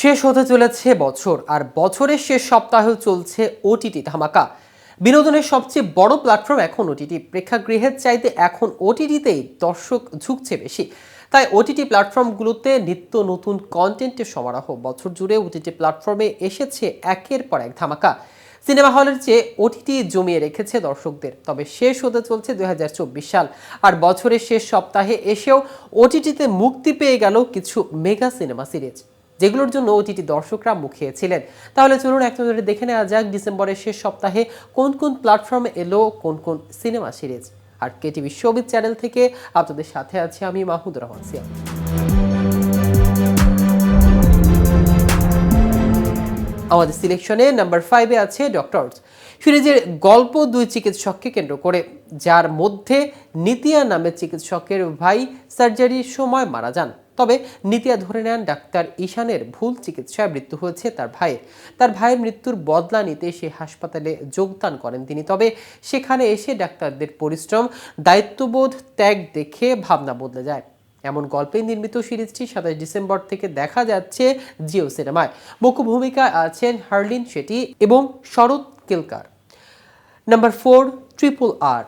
শেষ হতে চলেছে বছর, আর বছরের শেষ সপ্তাহেও চলছে ওটিটি ধামাকা। বিনোদনের সবচেয়ে বড় প্ল্যাটফর্ম এখন ওটিটি প্রেক্ষাগৃহের চাইতে এখন ওটিটিতেই দর্শক ঝুঁকছে বেশি। তাই ওটিটি প্ল্যাটফর্মগুলোতে নিত্য নতুন কন্টেন্টের সমারোহ। বছর জুড়ে ওটিটি প্ল্যাটফর্মে এসেছে একের পর এক ধামাকা। সিনেমা হলের চেয়ে ওটিটি জমিয়ে রেখেছে দর্শকদের। তবে শেষ হতে চলছে দু হাজার চব্বিশ সাল, আর বছরের শেষ সপ্তাহে এসেও ওটিটিতে মুক্তি পেয়ে গেল কিছু মেগা সিনেমা সিরিজ যেগুলোর জন্য ওটিটি দর্শকরা মুখিয়েছিলেন তাহলে চলুন এক নজরে দেখে নেওয়া যাক ডিসেম্বরের শেষ সপ্তাহে কোন কোন প্ল্যাটফর্মে এলো, কোন কোন সিনেমা সিরিজ। আর কেটিভি শোবিজ চ্যানেল থেকে আপনাদের সাথে আছি আমি মাহমুদুর রহমান সিয়াম। আমাদের সিলেকশনে নাম্বার ফাইভে আছে ডক্টরস সিরিজের গল্প দুই চিকিৎসককে কেন্দ্র করে, যার মধ্যে নিতিয়া নামের চিকিৎসকের ভাই সার্জারির সময় মারা যান। তবে নিতিয়া ধরে নেন ডাক্তার ঈশানের ভুল চিকিৎসায় মৃত্যু হয়েছে তার ভাইয়ের। তার ভাইয়ের মৃত্যুর বদলা নিতে সে হাসপাতালে যোগদান করেন তিনি। তবে সেখানে এসে ডাক্তারদের পরিশ্রম, দায়িত্ববোধ, ত্যাগ দেখে ভাবনা বদলে যায়। এমন গল্পে নির্মিত সিরিজটি সাতাশ ডিসেম্বর থেকে দেখা যাচ্ছে জিও সিনেমায়। মুখ্য ভূমিকায় আছেন হার্লিন শেটি এবং Sharad Kelkar. Number four, triple R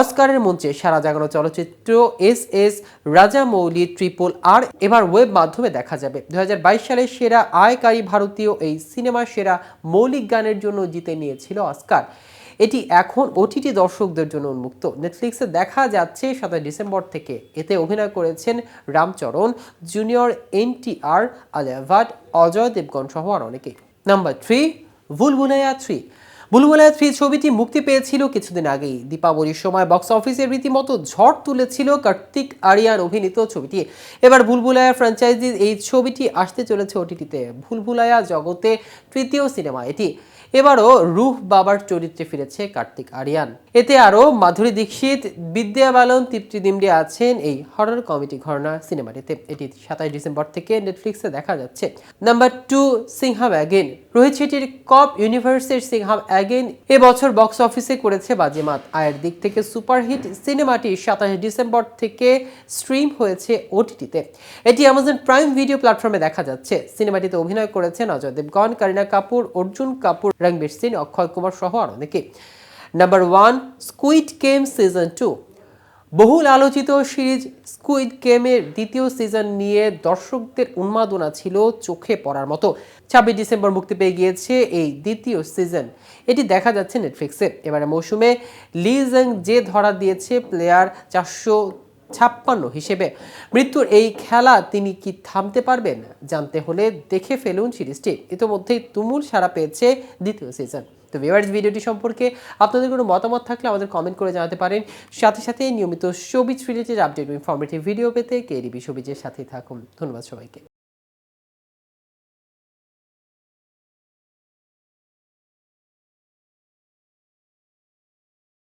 অস্কারের মঞ্চে সারা জাগানো চলচ্চিত্র S S Rajamouli triple R এবার ওয়েব মাধ্যমে দেখা যাবে। দু হাজার বাইশ সালে সেরা আয়কারী ভারতীয় এই সিনেমা সেরা মৌলিক গানের জন্য জিতে নিয়েছিল অস্কার। এটি এখন ওটিটি দর্শকদের জন্য উন্মুক্ত। নেটফ্লিক্সে দেখা যাচ্ছে সাতাশ ডিসেম্বর থেকে। এতে অভিনয় করেছেন রামচরণ জুনিয়র এনটিআর আলিয়া ভাট, অজয় দেবগন সহ আর অনেকেই নাম্বার থ্রি, ভুলভুলাইয়া থ্রি। বুলবুলায়া থ্রি ছবিটি মুক্তি পেয়েছিল কিছুদিন আগেই। দীপাবলির সময় বক্স অফিসের রীতিমতো ঝড় তুলেছিল কার্তিক আরিয়ান অভিনীত ছবিটি। এবার বুলবুলায়া ফ্র্যাঞ্চাইজির এই ছবিটি আসতে চলেছে ওটিটিতে। ভুলভুলায়া জগতে তৃতীয় সিনেমা এটি। এবারও রুহ বাবার চরিত্রে ফিরেছে কার্তিক আরিয়ান। এতে আরও মাধুরী দীক্ষিত, বিদ্যা বালন, তৃপ্তি দিমডি আছেন এই হরর কমেডি ঘরনা সিনেমাটিতে। এটি সাতাশ ডিসেম্বর থেকে নেটফ্লিক্সে দেখা যাচ্ছে। Number two Singham again Rohit শেঠির cop ইউনিভার্সের সিংহাম অ্যাগেন এবছর বক্স অফিসে করেছে বাজিমাত। আয়ের দিক থেকে সুপারহিট সিনেমাটি সাতাশ ডিসেম্বর থেকে স্ট্রিম হয়েছে ওটিটিতে এটি অ্যামাজন প্রাইম ভিডিও প্ল্যাটফর্মে দেখা যাচ্ছে। সিনেমাটিতে অভিনয় করেছেন অজয় দেবগন, করিনা কাপুর, অর্জুন কাপুর রণবীর সিং, অক্ষয় কুমার সহ আর অনেকে। Number one squid game season two বহুল আলোচিত সিরিজ স্কুইড গেমের দ্বিতীয় সিজন নিয়ে দর্শকদের উন্মাদনা ছিল চোখে পড়ার মতো। ছাব্বিশ ডিসেম্বর মুক্তি পেয়ে গিয়েছে এই দ্বিতীয় সিজন এটি দেখা যাচ্ছে নেটফ্লিক্সে এবারে মৌসুমে লিজং যে ধরা দিয়েছে প্লেয়ার চারশো ছাপ্পান্ন হিসেবে। মৃত্যুর এই খেলা তিনি কি থামতে পারবেন জানতে হলে দেখে ফেলুন সিরিজটি। ইতোমধ্যেই তুমুল সারা পেয়েছে দ্বিতীয় সিজন তো ভিউয়ার্স ভিডিওটি সম্পর্কে আপনাদের কোনো মতামত থাকলে আমাদের কমেন্ট করে জানাতে পারেন। সাথে সাথে নিয়মিত showbiz related update informative video পেতে কে কেডিবি সবিজের সাথেই থাকুন। ধন্যবাদ সবাইকে।